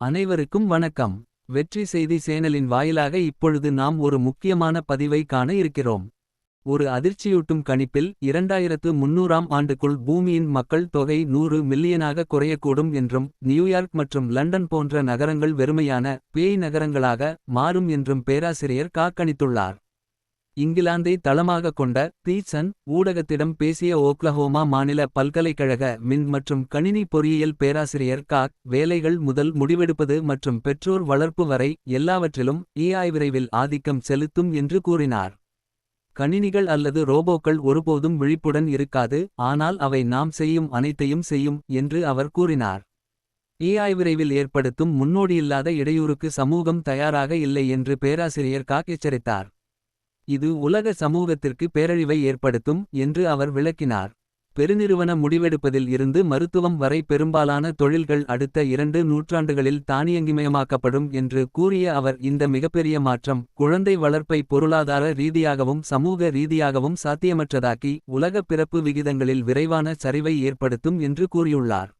அனைவருக்கும் வணக்கம். வெற்றி செய்தி சேனலின் வாயிலாக இப்பொழுது நாம் ஒரு முக்கியமான பதிவை காண இருக்கிறோம். ஒரு அதிர்ச்சியூட்டும் கணிப்பில் இரண்டாயிரத்து முன்னூறாம் ஆண்டுக்குள் பூமியின் மக்கள் தொகை நூறு மில்லியனாக குறையக்கூடும் என்றும் நியூயார்க் மற்றும் லண்டன் போன்ற நகரங்கள் வெறுமையான பேய் நகரங்களாக மாறும் என்றும் பேராசிரியர் காக்கணித்துள்ளார். இங்கிலாந்தை தளமாக கொண்ட தீசன் ஊடகத்திடம் பேசிய ஓக்லஹோமா மாநில பல்கலைக்கழக மின் மற்றும் கணினி பொறியியல் பேராசிரியர் காக் வேலைகள் முதல் முடிவெடுப்பது மற்றும் பெற்றோர் வளர்ப்பு வரை எல்லாவற்றிலும் ஏஐ விரைவில் ஆதிக்கம் செலுத்தும் என்று கூறினார். கணினிகள் அல்லது ரோபோக்கள் ஒருபோதும் விழிப்புடன் இருக்காது ஆனால் அவை நாம் செய்யும் அனைத்தையும் செய்யும் என்று அவர் கூறினார். ஏஐ விரைவில் ஏற்படுத்தும் முன்னோடியில்லாத இடையூறுக்கு சமூகம் தயாராக இல்லை என்று பேராசிரியர் காக் எச்சரித்தார். இது உலக சமூகத்திற்கு பேரழிவை ஏற்படுத்தும் என்று அவர் விளக்கினார். பெருநிறுவன முடிவெடுப்பதில் இருந்து மருத்துவம் வரை பெரும்பாலான தொழில்கள் அடுத்த இரண்டு நூற்றாண்டுகளில் தானியங்கிமயமாக்கப்படும் என்று கூறிய அவர் இந்த மிகப்பெரிய மாற்றம் குழந்தை வளர்ப்பை பொருளாதார ரீதியாகவும் சமூக ரீதியாகவும் சாத்தியமற்றதாக்கி உலக பிறப்பு விகிதங்களில் விரைவான சரிவை ஏற்படுத்தும் என்று கூறியுள்ளார்.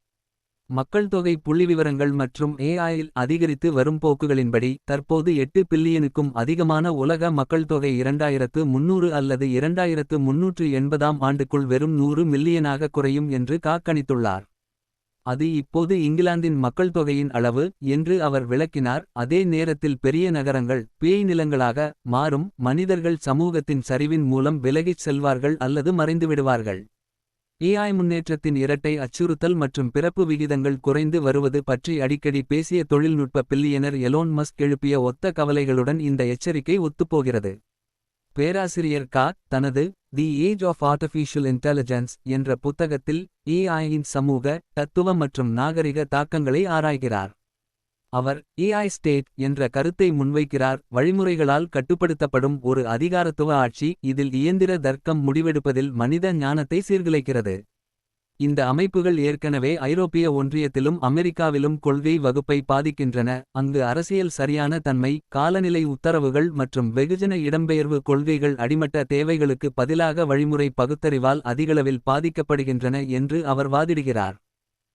மக்கள் தொகை புள்ளிவிவரங்கள் மற்றும் ஏஐயில் அதிகரித்து வரும் போக்குகளின்படி தற்போது எட்டு பில்லியனுக்கும் அதிகமான உலக மக்கள் தொகை இரண்டாயிரத்து முன்னூறு அல்லது இரண்டாயிரத்து முன்னூற்று எண்பதாம் ஆண்டுக்குள் வெறும் நூறு மில்லியனாக குறையும் என்று காக்கணித்துள்ளார். அது இப்போது இங்கிலாந்தின் மக்கள் தொகையின் அளவு என்று அவர் விளக்கினார். அதே நேரத்தில் பெரிய நகரங்கள் பேய் நிலங்களாக மாறும். மனிதர்கள் சமூகத்தின் சரிவின் மூலம் விலகிச் செல்வார்கள் அல்லது மறைந்துவிடுவார்கள். ஏஐ முன்னேற்றத்தின் இரட்டை அச்சுறுத்தல் மற்றும் பிறப்பு விகிதங்கள் குறைந்து வருவது பற்றி அடிக்கடி பேசிய தொழில்நுட்ப பில்லியனர் எலோன் மஸ்க் எழுப்பிய ஒத்த கவலைகளுடன் இந்த எச்சரிக்கை ஒத்துப்போகிறது. பேராசிரியர் கா. தனது the age of artificial intelligence என்ற புத்தகத்தில் ஏஐயின் சமூக தத்துவ மற்றும் நாகரிக தாக்கங்களை ஆராய்கிறார். அவர் ஏஐ ஸ்டேட் என்ற கருத்தை முன்வைக்கிறார். வழிமுறைகளால் கட்டுப்படுத்தப்படும் ஒரு அதிகாரத்துவ ஆட்சி இதில் இயந்திர தர்க்கம் முடிவெடுப்பதில் மனித ஞானத்தை சீர்குலைக்கிறது. இந்த அமைப்புகள் ஏற்கனவே ஐரோப்பிய ஒன்றியத்திலும் அமெரிக்காவிலும் கொள்கை வகுப்பை பாதிக்கின்றன. அங்கு அரசியல் சரியான தன்மை காலநிலை உத்தரவுகள் மற்றும் வெகுஜன இடம்பெயர்வு கொள்கைகள் அடிமட்ட தேவைகளுக்கு பதிலாக வழிமுறை பகுத்தறிவால் அதிகளவில் பாதிக்கப்படுகின்றன என்று அவர் வாதிடுகிறார்.